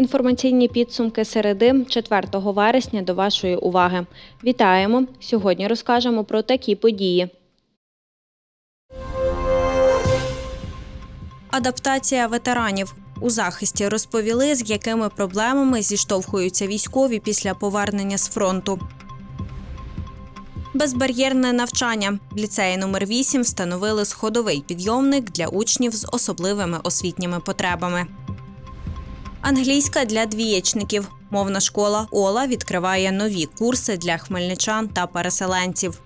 Інформаційні підсумки середи 4 вересня до вашої уваги. Вітаємо! Сьогодні розкажемо про такі події. Адаптація ветеранів у захисті розповіли, з якими проблемами зіштовхуються військові після повернення з фронту. Безбар'єрне навчання в ліцеї номер 8 встановили сходовий підйомник для учнів з особливими освітніми потребами. Англійська для двієчників. Мовна школа Ола відкриває нові курси для хмельничан та переселенців.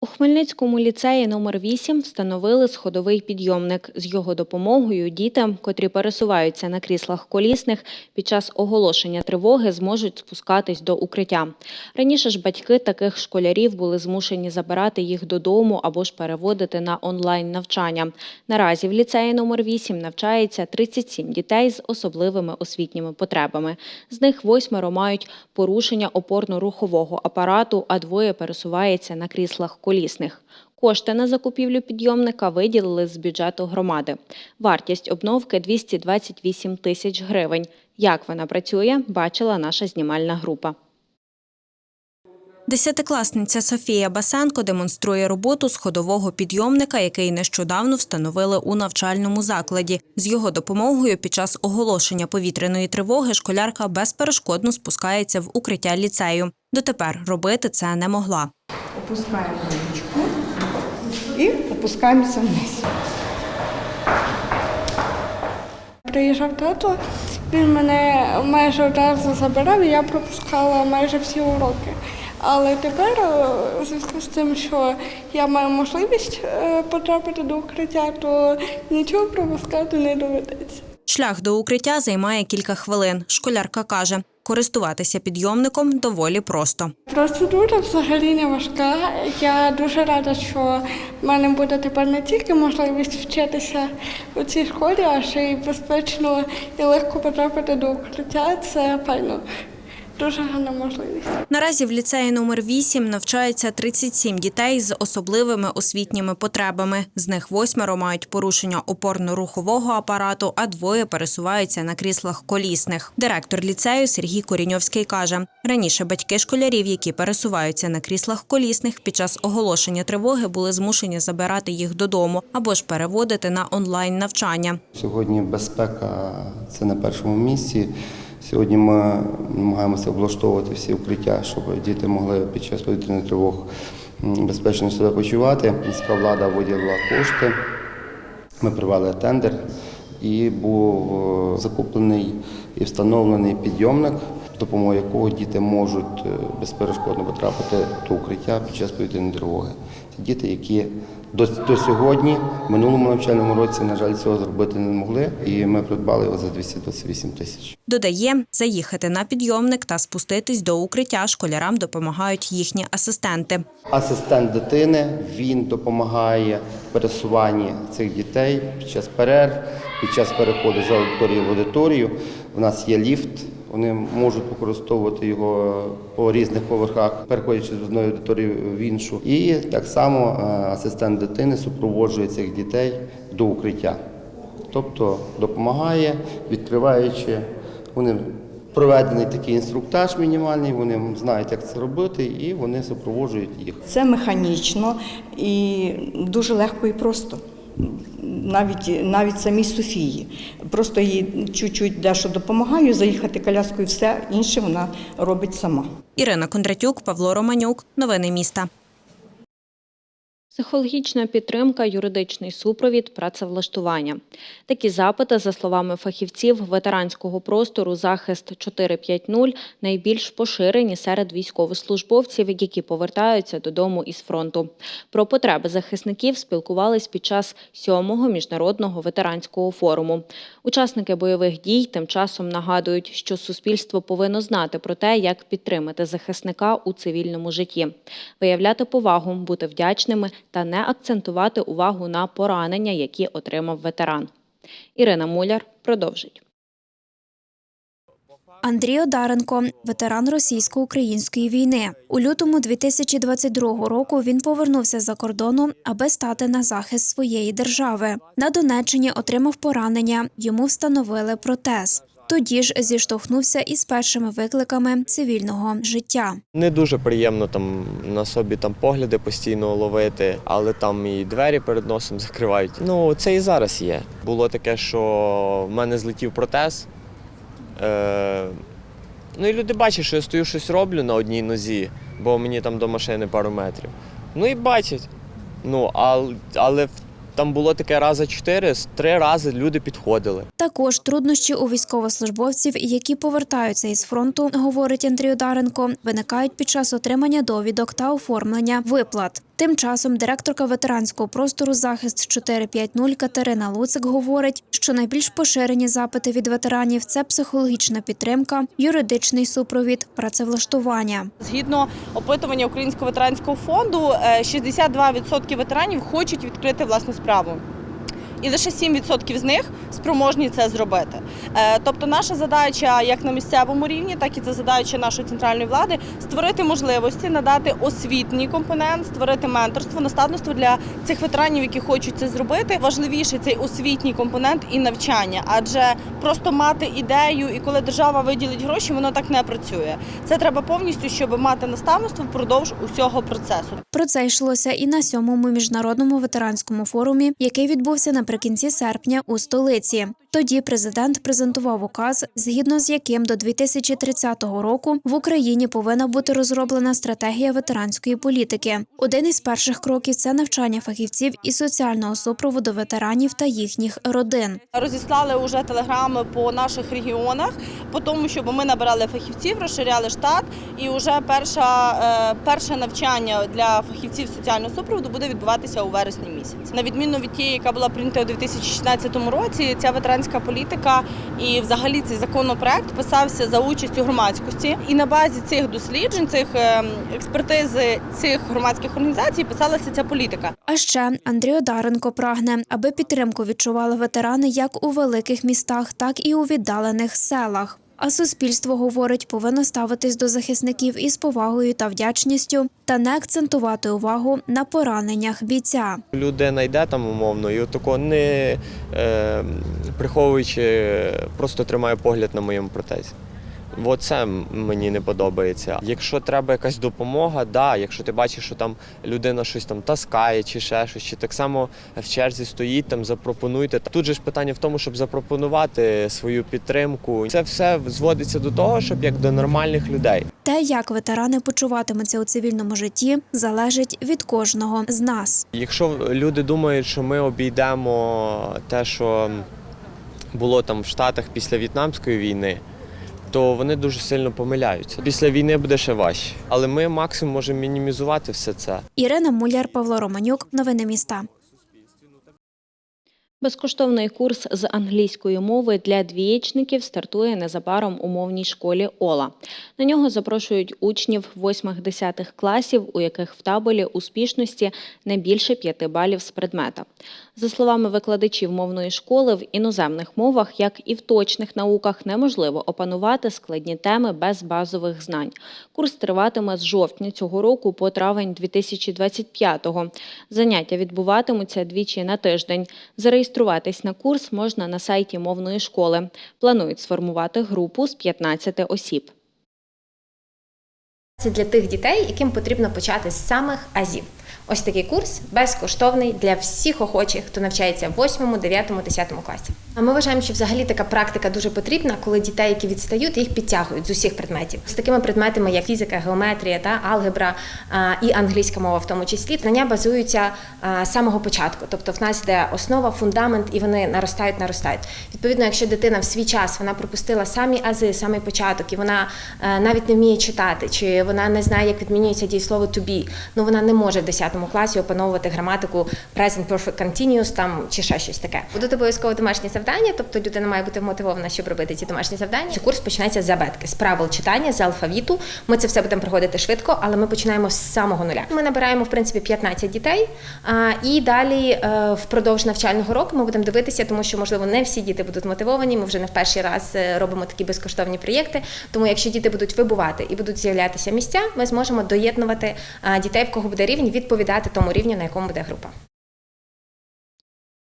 У Хмельницькому ліцеї номер 8 встановили сходовий підйомник. З його допомогою діти, котрі пересуваються на кріслах колісних, під час оголошення тривоги зможуть спускатись до укриття. Раніше ж батьки таких школярів були змушені забирати їх додому або ж переводити на онлайн навчання. Наразі в ліцеї номер 8 навчається 37 дітей з особливими освітніми потребами. З них восьмеро мають порушення опорно-рухового апарату, а двоє пересувається на кріслах колісних. Кошти на закупівлю підйомника виділили з бюджету громади. Вартість обновки 228 тисяч гривень. Як вона працює, бачила наша знімальна група. Десятикласниця Софія Басенко демонструє роботу сходового підйомника, який нещодавно встановили у навчальному закладі. З його допомогою під час оголошення повітряної тривоги школярка безперешкодно спускається в укриття ліцею. Дотепер робити це не могла. Опускаємо ручку і опускаємося вниз. Приїжджав тато, він мене майже одразу забирав, і я пропускала майже всі уроки. Але тепер, е, у зв'язку з тим, що я маю можливість е, потрапити до укриття, то нічого пропускати не доведеться. Шлях до укриття займає кілька хвилин. Школярка каже, користуватися підйомником доволі просто. Процедура взагалі не важка. Я дуже рада, що в мене буде тепер не тільки можливість вчитися у цій школі, а ще й безпечно і легко потрапити до укриття. Це файно. Дуже гарна можливість. Наразі в ліцеї номер 8 навчається 37 дітей з особливими освітніми потребами. З них восьмеро мають порушення опорно-рухового апарату, а двоє пересуваються на кріслах колісних. Директор ліцею Сергій Коріньовський каже: раніше батьки школярів, які пересуваються на кріслах колісних, під час оголошення тривоги були змушені забирати їх додому або ж переводити на онлайн навчання. Сьогодні безпека це на першому місці. Сьогодні ми намагаємося облаштовувати всі укриття, щоб діти могли під час повітряних тривог безпечно себе почувати. Міська влада виділила кошти. Ми провели тендер і був е, закуплений і встановлений підйомник, допомогою якого діти можуть е, безперешкодно потрапити до укриття під час повітряної тривоги. Це діти, які до, до сьогодні, в минулому навчальному році, на жаль, цього зробити не могли, і ми придбали його за 228 тисяч. Додає, заїхати на підйомник та спуститись до укриття школярам допомагають їхні асистенти. Асистент дитини він допомагає в пересуванні цих дітей під час перерв, під час переходу з аудиторії в аудиторію. У нас є ліфт. Вони можуть використовувати його по різних поверхах, переходячи з одної аудиторії в іншу. І так само е, асистент дитини супроводжує цих дітей до укриття, тобто допомагає, відкриваючи. Вони проведений такий інструктаж мінімальний. Вони знають, як це робити, і вони супроводжують їх. Це механічно і дуже легко і просто. Навіть навіть самій Софії. Просто їй чуть-чуть дещо допомагаю, заїхати коляскою, все інше вона робить сама. Ірина Кондратюк, Павло Романюк. Новини міста. Психологічна підтримка, юридичний супровід, працевлаштування. Такі запити, за словами фахівців ветеранського простору захист 450 найбільш поширені серед військовослужбовців, які повертаються додому із фронту. Про потреби захисників спілкувались під час сьомого міжнародного ветеранського форуму. Учасники бойових дій тим часом нагадують, що суспільство повинно знати про те, як підтримати захисника у цивільному житті, виявляти повагу, бути вдячними та не акцентувати увагу на поранення, які отримав ветеран. Ірина Муляр продовжить. Андрій Одаренко, ветеран російсько-української війни. У лютому 2022 року він повернувся за кордону, аби стати на захист своєї держави. На Донеччині отримав поранення. Йому встановили протез. Тоді ж зіштовхнувся із першими викликами цивільного життя. Не дуже приємно там на собі там погляди постійно ловити, але там і двері перед носом закривають. Ну це і зараз є. Було таке, що в мене злетів протез. Е, ну і люди бачать, що я стою щось роблю на одній нозі, бо мені там до машини пару метрів. Ну і бачать. Ну, ал, але в- там було таке рази чотири, три рази люди підходили. Також труднощі у військовослужбовців, які повертаються із фронту, говорить Андрій Одаренко, виникають під час отримання довідок та оформлення виплат. Тим часом директорка ветеранського простору захист 450 Катерина Луцик говорить, що найбільш поширені запити від ветеранів це психологічна підтримка, юридичний супровід, працевлаштування. Згідно опитування Українського ветеранського фонду, е, 62% ветеранів хочуть відкрити власну справу. І лише 7% з них спроможні це зробити. Е, Тобто, наша задача як на місцевому рівні, так і це задача нашої центральної влади створити можливості, надати освітній компонент, створити менторство, наставництво для цих ветеранів, які хочуть це зробити. Важливіший цей освітній компонент і навчання, адже просто мати ідею, і коли держава виділить гроші, воно так не працює. Це треба повністю, щоб мати наставництво впродовж усього процесу. Про це йшлося і на сьомому міжнародному ветеранському форумі, який відбувся наприкінці серпня у столиці. Тоді президент презентував указ, згідно з яким до 2030 року в Україні повинна бути розроблена стратегія ветеранської політики. Один із перших кроків це навчання фахівців і соціального супроводу ветеранів та їхніх родин. Розіслали вже телеграми по наших регіонах, по тому, щоб ми набирали фахівців, розширяли штат, і вже перша, е, перше навчання для фахівців соціального супроводу буде відбуватися у вересні місяці. На відміну від тієї, яка була прийнята у 2016 році, ця ветеранська політика і взагалі цей законопроект писався за участю громадськості. І на базі цих досліджень, цих е, експертизи цих громадських організацій писалася ця політика. А ще Андрій Одаренко прагне, аби підтримку відчували ветерани як у великих містах, так і у віддалених селах. А суспільство говорить, повинно ставитись до захисників із повагою та вдячністю та не акцентувати увагу на пораненнях бійця. Людина йде там умовно, і отако не е, приховуючи, просто тримає погляд на моєму протезі. Оце мені не подобається. Якщо треба якась допомога, да, якщо ти бачиш, що там людина щось там таскає чи ще щось, чи так само в черзі стоїть, там запропонуйте. Тут же ж питання в тому, щоб запропонувати свою підтримку. Це все зводиться до того, щоб як до нормальних людей. Те, як ветерани почуватимуться у цивільному житті, залежить від кожного з нас. Якщо люди думають, що ми обійдемо те, що було там в Штатах після В'єтнамської війни, то вони дуже сильно помиляються. Після війни буде ще важче. Але ми максимум можемо мінімізувати все це. Ірина Муляр, Павло Романюк, новини міста. Безкоштовний курс з англійської мови для двієчників стартує незабаром у мовній школі Ола. На нього запрошують учнів 8-10 класів, у яких в табелі успішності не більше 5 балів з предмета. За словами викладачів мовної школи, в іноземних мовах, як і в точних науках, неможливо опанувати складні теми без базових знань. Курс триватиме з жовтня цього року по травень 2025-го. Заняття відбуватимуться двічі на тиждень. Зареєструватись на курс можна на сайті мовної школи. Планують сформувати групу з 15 осіб. Це для тих дітей, яким потрібно почати з самих азів. Ось такий курс безкоштовний для всіх охочих, хто навчається в 8, 9, 10 класі. А ми вважаємо, що взагалі така практика дуже потрібна, коли дітей, які відстають, їх підтягують з усіх предметів. З такими предметами, як фізика, геометрія та алгебра і англійська мова, в тому числі, знання базуються з самого початку. Тобто, в нас йде основа, фундамент, і вони наростають, наростають. Відповідно, якщо дитина в свій час вона пропустила самі ази, самий початок, і вона е, навіть не вміє читати, чи вона не знає, як відмінюється дієслово be, ну вона не може в 10 10 класі опановувати граматику present perfect continuous там чи ще щось таке. Будуть обов'язково домашні завдання, тобто людина має бути мотивована, щоб робити ці домашні завдання. Цей курс починається з абетки, з правил читання, з алфавіту. Ми це все будемо проходити швидко, але ми починаємо з самого нуля. Ми набираємо в принципі 15 дітей, і далі е, впродовж навчального року ми будемо дивитися, тому що можливо не всі діти будуть мотивовані. Ми вже не в перший раз е, робимо такі безкоштовні проєкти. Тому якщо діти будуть вибувати і будуть з'являтися місця, ми зможемо доєднувати дітей, в кого буде рівень, відповідати тому рівню, на якому буде група.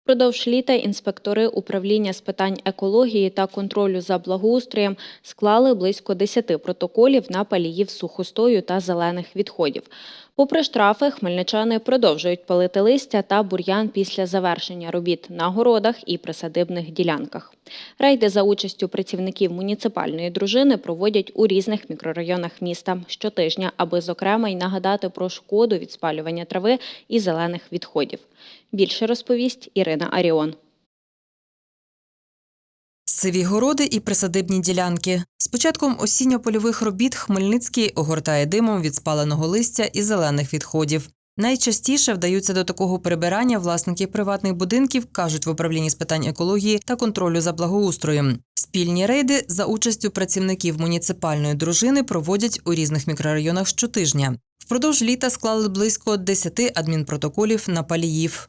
Продовж літа інспектори управління з питань екології та контролю за благоустроєм склали близько 10 протоколів на паліїв сухостою та зелених відходів. Попри штрафи, хмельничани продовжують палити листя та бур'ян після завершення робіт на городах і присадибних ділянках. Рейди за участю працівників муніципальної дружини проводять у різних мікрорайонах міста щотижня, аби зокрема й нагадати про шкоду від спалювання трави і зелених відходів. Більше розповість Ірина Аріон. Сиві городи і присадибні ділянки. З початком осінньо-польових робіт Хмельницький огортає димом від спаленого листя і зелених відходів. Найчастіше вдаються до такого прибирання власники приватних будинків, кажуть в управлінні з питань екології та контролю за благоустроєм. Спільні рейди за участю працівників муніципальної дружини проводять у різних мікрорайонах щотижня. Впродовж літа склали близько 10 адмінпротоколів на паліїв.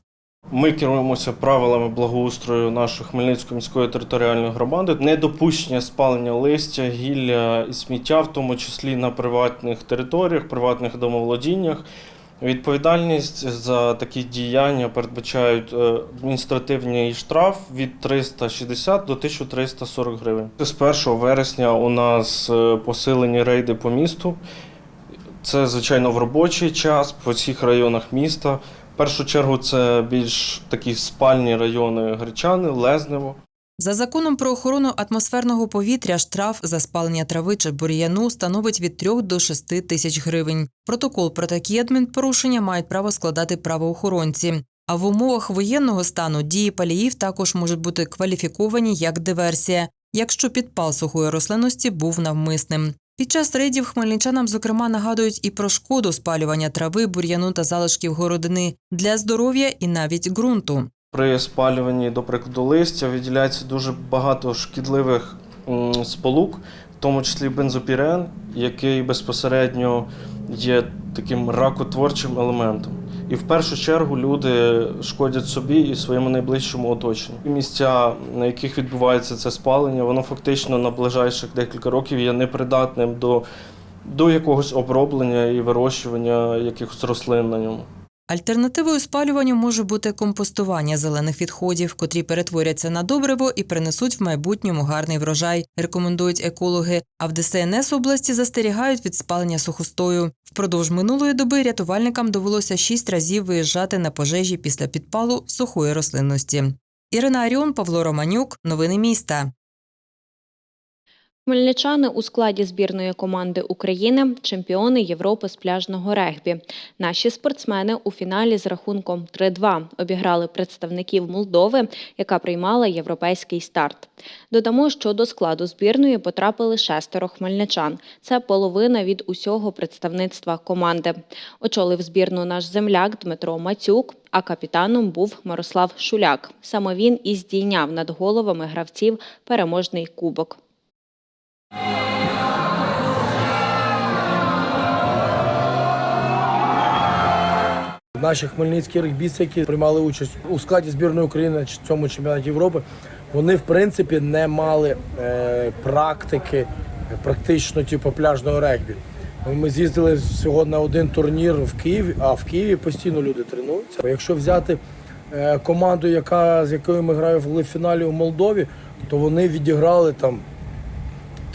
Ми керуємося правилами благоустрою нашої Хмельницької міської територіальної громади, недопущення спалення листя, гілля і сміття, в тому числі на приватних територіях, приватних домоволодіннях. Відповідальність за такі діяння передбачають е, адміністративний штраф від 360 до 1340 гривень. З 1 вересня у нас е, посилені рейди по місту. Це, звичайно, в робочий час по всіх районах міста. Першу чергу це більш такі спальні райони Гречани, Лезнево. За законом про охорону атмосферного повітря штраф за спалення трави чи бур'яну становить від 3 до 6 тисяч гривень. Протокол про такі адмінпорушення мають право складати правоохоронці. А в умовах воєнного стану дії паліїв також можуть бути кваліфіковані як диверсія, якщо підпал сухої рослинності був навмисним. Під час рейдів хмельничанам, зокрема, нагадують і про шкоду спалювання трави, бур'яну та залишків городини для здоров'я і навіть ґрунту. При спалюванні, до прикладу, листя виділяється дуже багато шкідливих сполук, в тому числі бензопірен, який безпосередньо є таким ракотворчим елементом. І в першу чергу люди шкодять собі і своєму найближчому оточенню. Місця, на яких відбувається це спалення, воно фактично на ближайших декілька років є непридатним до, до якогось оброблення і вирощування якихось рослин на ньому. Альтернативою спалюванню може бути компостування зелених відходів, котрі перетворяться на добриво і принесуть в майбутньому гарний врожай, рекомендують екологи. А в ДСНС області застерігають від спалення сухостою. Впродовж минулої доби рятувальникам довелося шість разів виїжджати на пожежі після підпалу сухої рослинності. Ірина Аріон, Павло Романюк. Новини міста. Хмельничани у складі збірної команди України чемпіони Європи з пляжного регбі. Наші спортсмени у фіналі з рахунком 3-2 обіграли представників Молдови, яка приймала європейський старт. Додамо, що до складу збірної потрапили шестеро хмельничан. Це половина від усього представництва команди. Очолив збірну наш земляк Дмитро Мацюк. А капітаном був Мирослав Шуляк. Саме він і здійняв над головами гравців переможний кубок. Наші хмельницькі регбісти, які приймали участь у складі збірної України на цьому чемпіонаті Європи, вони в принципі не мали е, практики практично типу пляжного регбі. Ми з'їздили всього на один турнір в Києві, а в Києві постійно люди тренуються. Якщо взяти е, команду, яка з якою ми граємо в фіналі у Молдові, то вони відіграли там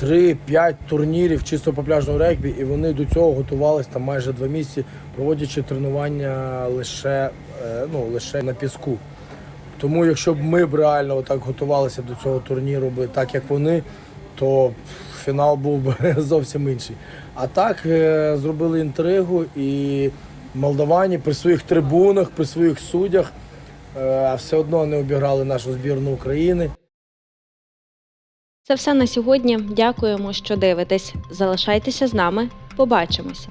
3-5 турнірів чисто по пляжному регбі, і вони до цього готувалися там майже два місяці, проводячи тренування лише, е, ну, лише на піску. Тому якщо б ми б реально так готувалися до цього турніру, би так як вони, то фінал був би зовсім інший. А так е, зробили інтригу і молдавані при своїх трибунах, при своїх суддях е, все одно не обіграли нашу збірну України. Це все на сьогодні. Дякуємо, що дивитесь. Залишайтеся з нами. Побачимося.